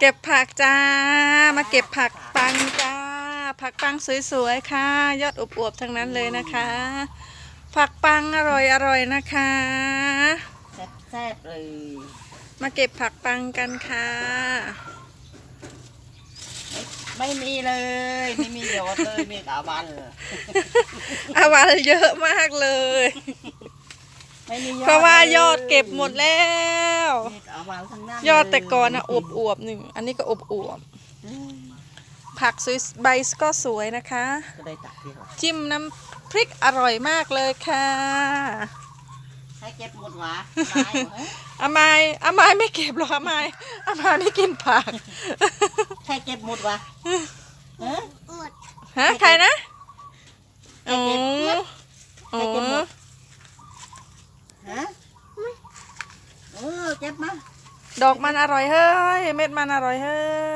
เก็บผักจ้า มาเก็บผักปังจ้า ผักปังสวยๆค่ะ ยอดอวบๆทั้งนั้นเลยนะคะ ผักปังอร่อยๆนะคะแซ่บๆเลย มาเก็บผักปังกันค่ะ ไม่มีเลย ไม่มียอดเลยมีแต่อาวันอาวาเยอะมากเลย ไม่มียอดเพราะว่ายอดเก็บหมดแล้วมีแต่อาวันทั้งนั้นยอดแต่ก่อนนะอวบๆหนึ่งอันนี้ก็อวบอืมๆผักสวยใบก็สวยนะคะ ก็ได้ตักที่หรอจิ้มน้ำพริกอร่อยมากเลยค่ะให้เก็บหมดหวะไม้เหรออามายอามายไม่เก็บหรอกอามายอามายไม่กินผักให้เก็บหมดหวะเออฮะใครนะ ให้เก็บหมด อ๋อ ให้เก็บหมด ฮะ เจ็บมาดอกมันอร่อยเฮ้ย เม็ดมันอร่อยเฮ้ย